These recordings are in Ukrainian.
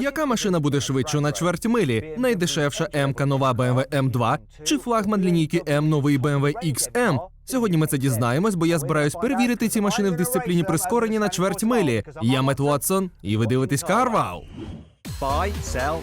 Яка машина буде швидше на чверть милі? Найдешевша М-ка нова BMW M2 чи флагман лінійки М новий BMW XM? Сьогодні ми це дізнаємось, бо я збираюсь перевірити ці машини в дисципліні прискорення на чверть милі. Я Мет Уотсон, і ви дивитесь Карвау. Buy, sell.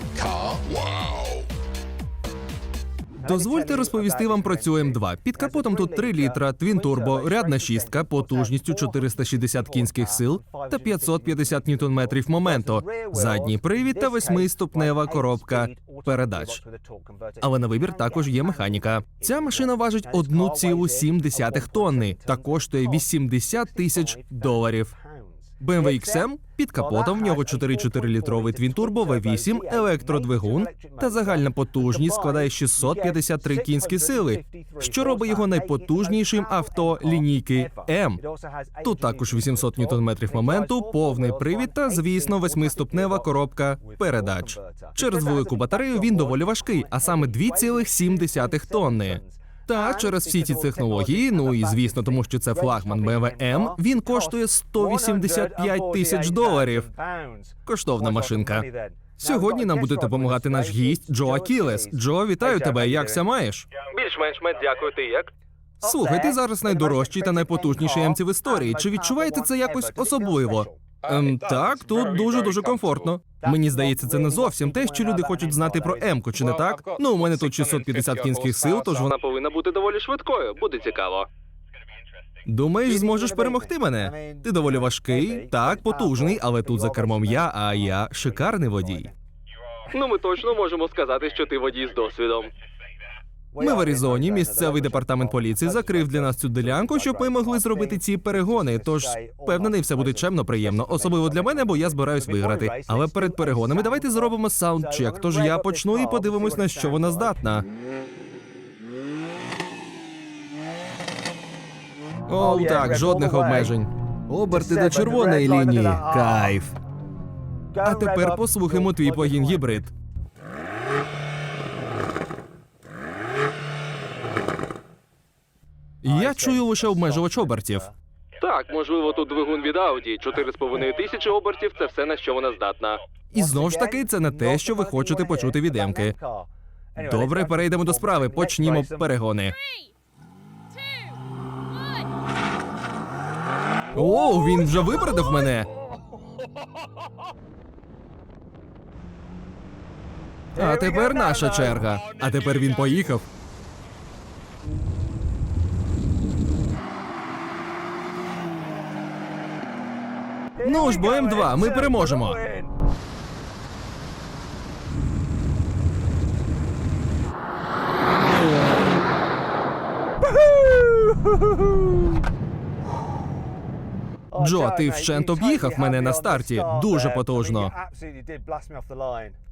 Дозвольте розповісти вам про цю М2. Під капотом тут 3 літра, твін-турбо, рядна шістка, потужністю 460 кінських сил та 550 ньютон-метрів моменту, задній привід та восьмиступнева коробка передач. Але на вибір також є механіка. Ця машина важить 1,7 тонни та коштує 80 тисяч доларів. BMW XM під капотом в нього 4,4-літровий твін-турбо V8, електродвигун та загальна потужність складає 653 кінські сили, що робить його найпотужнішим авто лінійки М. Тут також 800 ньютон-метрів моменту, повний привід та, звісно, восьмиступнева коробка передач. Через велику батарею він доволі важкий, а саме 2,7 тонни. Та через всі ці технології, ну і звісно, тому що це флагман BMW M, він коштує 185 тисяч доларів. Коштовна машинка. Сьогодні нам буде допомагати наш гість Джо Акілес. Джо, вітаю тебе. Якся маєш? Більш-менш мед, дякую. Ти як? Слухай, ти зараз найдорожчий та найпотужніший емці в історії. Чи відчуваєте це якось особливо? Ем, так, тут дуже дуже комфортно. Мені здається, це не зовсім те, що люди хочуть знати про Емку, чи не так? Ну, у мене тут 650 кінських сил, тож вона повинна бути доволі швидкою. Буде цікаво. Думаєш, зможеш перемогти мене? Ти доволі важкий, так, потужний, але тут за кермом я, а я шикарний водій. Ну, ми точно можемо сказати, що ти водій з досвідом. Ми в Аризоні. Місцевий департамент поліції закрив для нас цю ділянку, щоб ми могли зробити ці перегони. Тож впевнений, все буде чемно приємно, особливо для мене, бо я збираюсь виграти. Але перед перегонами давайте зробимо саундчек. Тож я почну і подивимось, на що вона здатна. О, так, жодних обмежень. Оберти до червоної лінії. Кайф. А тепер послухаємо твій погін гібрид. Я чую лише обмежувач обертів. Так, можливо, тут двигун від Audi. 4,5 тисячі обертів це все на що вона здатна. І знову ж таки, це не те, що ви хочете почути від Емки. Добре, перейдемо до справи. Почнімо перегони. О, він вже випередив мене. А тепер наша черга. А тепер він поїхав. Ну ж, бо М2, ми переможемо. Джо, ти вщент об'їхав мене на старті. Дуже потужно.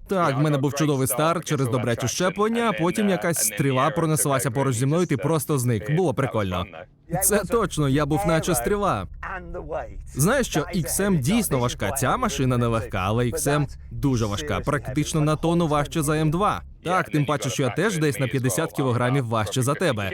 Так, в мене був чудовий старт через добряче щеплення, а потім якась стріла пронеслася поруч зі мною, і ти просто зник. Було прикольно. Це точно, я був наче стріла. Знаєш що, XM дійсно важка. Ця машина не легка, але XM дуже важка, практично на тонну важче за М2. Так, тим паче, що я теж десь на 50 кілограмів важче за тебе.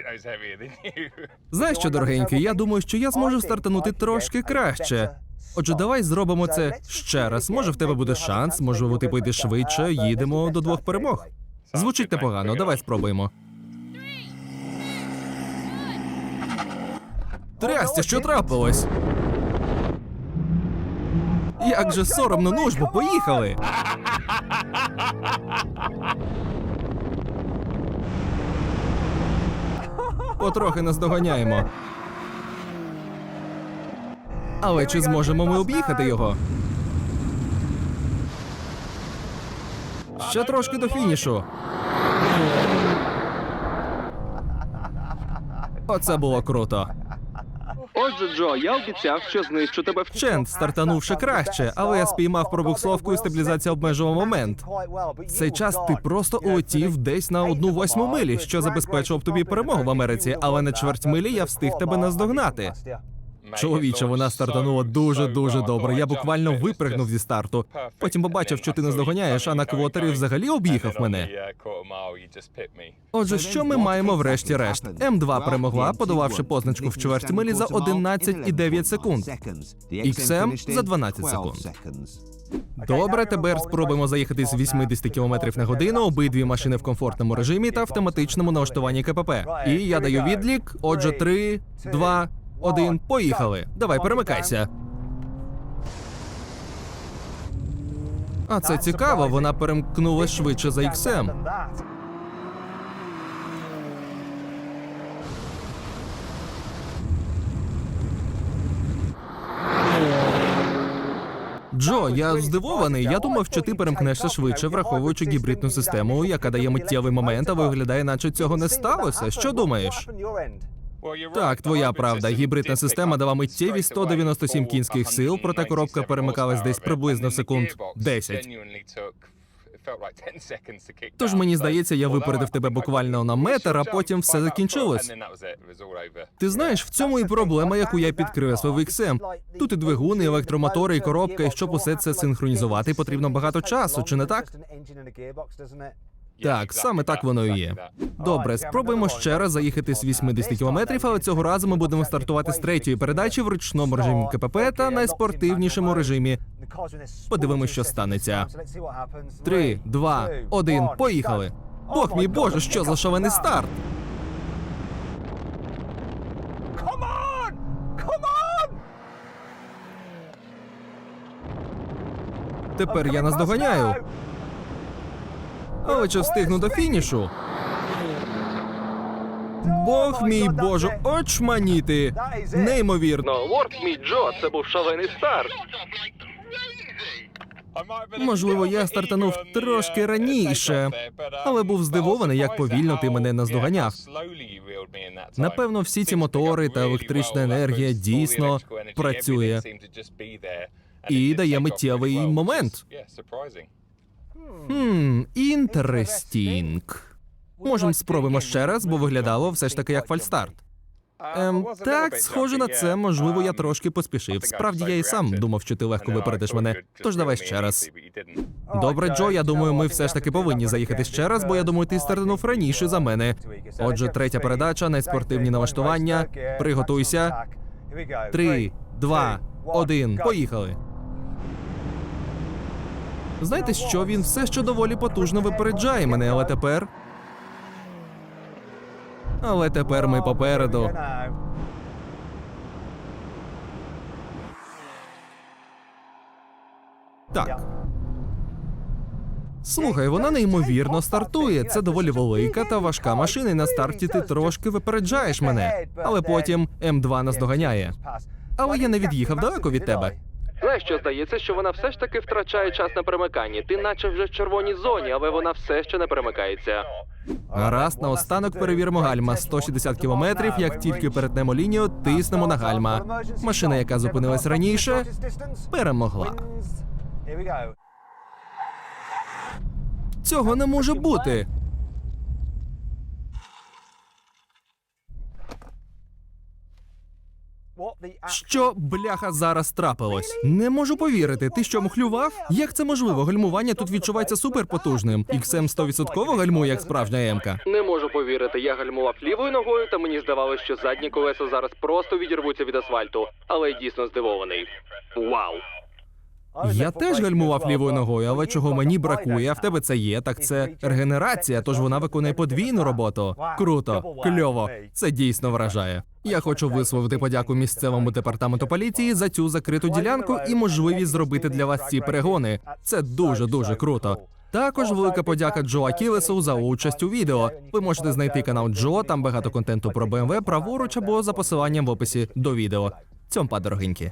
Знаєш що, дорогенький, я думаю, що я зможу стартанути трошки краще. Отже, давай зробимо це ще раз. Може, в тебе буде шанс, можливо, ти поїдеш швидше, їдемо до двох перемог. Звучить непогано, давай спробуємо. Трястя, що трапилось? Як же соромно, ну ж бо поїхали. Потрохи наздоганяємо. Але чи зможемо ми об'їхати його? Ще трошки до фінішу. Оце було круто. Отже, Джо, я обіцяв, що знищу тебе чент, стартанувши краще, але я спіймав пробуксовку і стабілізація обмежував момент. Цей час ти просто улетів десь на одну восьму милі, що забезпечував тобі перемогу в Америці, але на чверть милі я встиг тебе наздогнати. Чоловіче, вона стартанула дуже дуже добре. Я буквально випригнув зі старту. Потім побачив, що ти наздоганяєш, а на квотері взагалі об'їхав мене. Отже, що ми маємо врешті-решт? М2 перемогла, подолавши позначку в чверть милі за 11,9 секунд. XM за 12 секунд. Добре, тепер спробуємо заїхати з 80 км на годину. Обидві машини в комфортному режимі та автоматичному налаштуванні КПП. І я даю відлік. Отже, 3, 2, 1, поїхали. Давай, перемикайся. А це цікаво, вона перемкнулась швидше за XM. Джо, я здивований. Я думав, що ти перемкнешся швидше, враховуючи гібридну систему, яка дає миттєвий момент, а виглядає, наче цього не сталося. Що думаєш? Так, твоя правда. Гібридна система дала миттєві 197 кінських сил, проте коробка перемикалась десь приблизно секунд 10. Тож мені здається, я випередив тебе буквально на метр, а потім все закінчилось. Ти знаєш, в цьому і проблема, яку я підкреслив XM. Тут і двигун, і електромотори, і коробка, і щоб усе це синхронізувати, потрібно багато часу, чи не так? Так, саме так воно і є. Добре, спробуємо ще раз заїхати з 80 кілометрів, але цього разу ми будемо стартувати з третьої передачі в ручному режимі КПП та найспортивнішому режимі. Подивимось, що станеться. Три, два, один, поїхали. Бог мій Боже, що за шалений старт! Тепер я наздоганяю. Але чи встигну до фінішу? Бог мій Боже, очманіти! Неймовірно, лорд мій Джо, це був шалений старт. Можливо, я стартанув трошки раніше, але був здивований, як повільно ти мене наздоганяв. Напевно, всі ці мотори та електрична енергія дійсно працює і дає миттєвий момент. Хм, інтерестінг. Можемо спробуємо ще раз, бо виглядало все ж таки як фальстарт. Ем, так, схоже на це. Можливо, я трошки поспішив. Справді я і сам думав, що ти легко випередиш мене. Тож давай ще раз. Добре, Джо, я думаю, ми все ж таки повинні заїхати ще раз, бо я думаю, ти стартанув раніше за мене. Отже, третя передача, найспортивні налаштування. Приготуйся. Три, два, один, поїхали. Знаєте що, він все ще доволі потужно випереджає мене, але тепер. Але тепер ми попереду. Так. Слухай, вона неймовірно стартує. Це доволі велика та важка машина. і На старті ти трошки випереджаєш мене, але потім М2 наздоганяє. Але я не від'їхав далеко від тебе. Знаєш, що здається, що вона все ж таки втрачає час на перемиканні. Ти наче вже в червоній зоні, але вона все ще не перемикається. Гаразд, наостанок перевіримо гальма. 160 кілометрів. Як тільки перетнемо лінію, тиснемо на гальма. Машина, яка зупинилась раніше, перемогла. Цього не може бути. Що бляха зараз трапилось? Не можу повірити. Ти що мухлював? Як це можливо? Гальмування тут відчувається суперпотужним. XM 100% гальмує як справжня емка. Не можу повірити. Я гальмував лівою ногою, та мені здавалося, що задні колеса зараз просто відірвуться від асфальту. Але я дійсно здивований. Вау! Я теж гальмував лівою ногою, але чого мені бракує, а в тебе це є, так це регенерація, тож вона виконує подвійну роботу. Круто, кльово. Це дійсно вражає. Я хочу висловити подяку місцевому департаменту поліції за цю закриту ділянку і можливість зробити для вас ці перегони. Це дуже дуже круто. Також велика подяка Джо Акілесу за участь у відео. Ви можете знайти канал Джо, там багато контенту про BMW, праворуч або за посиланням в описі до відео. Цьом па, дорогенькі.